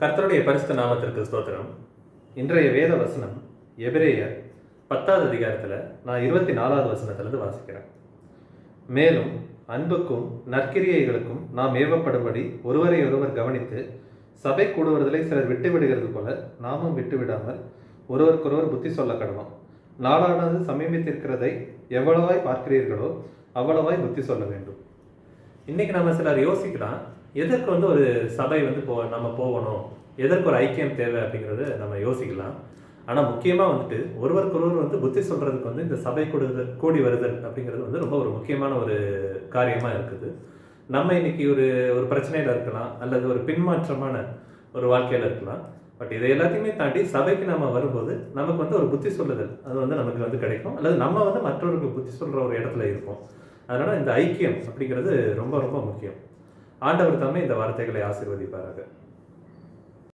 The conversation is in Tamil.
கர்த்தருடைய பரிசுத்த நாமத்திற்கு ஸ்தோத்திரம். இன்றைய வேத வசனம் எபிரேயர் பத்தாவது அதிகாரத்தில் நான் இருபத்தி நாலாவது வசனத்திலிருந்து வாசிக்கிறேன். மேலும் அன்புக்கும் நற்கிரியைகளுக்கும் நாம் ஏவப்படும்படி ஒருவரை ஒருவர் கவனித்து சபை கூடுவதிலே சிலர் விட்டு விடுகிறது போல நாமும் விட்டு விடாமல் ஒருவருக்கொருவர் புத்தி சொல்ல கடவோம் நாளானது சமீபித்திருக்கிறதை எவ்வளவாய் பார்க்கிறீர்களோ அவ்வளவாய் புத்தி சொல்ல வேண்டும். இன்னைக்கு நம்ம சிலர் யோசிக்கலாம் எதற்கு வந்து ஒரு சபை வந்து போ நம்ம போகணும்? எதற்கு ஒரு ஐக்கியம் தேவை அப்படிங்கிறது நம்ம யோசிக்கலாம். ஆனால் முக்கியமாக வந்துட்டு ஒருவருக்கொருவர் வந்து புத்தி சொல்கிறதுக்கு வந்து இந்த சபை கூடுதல் கூடி வருதல் அப்படிங்கிறது வந்து ரொம்ப ஒரு முக்கியமான ஒரு காரியமாக இருக்குது. நம்ம இன்னைக்கு ஒரு ஒரு பிரச்சனையில் இருக்கலாம் அல்லது ஒரு பின்மாற்றமான ஒரு வாழ்க்கையில் இருக்கலாம். பட் இதை எல்லாத்தையுமே தாண்டி சபைக்கு நம்ம வரும்போது நமக்கு வந்து ஒரு புத்தி சொல்லுதல் அது வந்து நமக்கு வந்து கிடைக்கும். அல்லது நம்ம வந்து மற்றவர்களுக்கு புத்தி சொல்கிற ஒரு இடத்துல இருப்போம். அதனால் இந்த ஐக்கியம் அப்படிங்கிறது ரொம்ப ரொம்ப முக்கியம். ஆண்டவர் தாமே இந்த வார்த்தைகளை ஆசீர்வதிப்பாராக.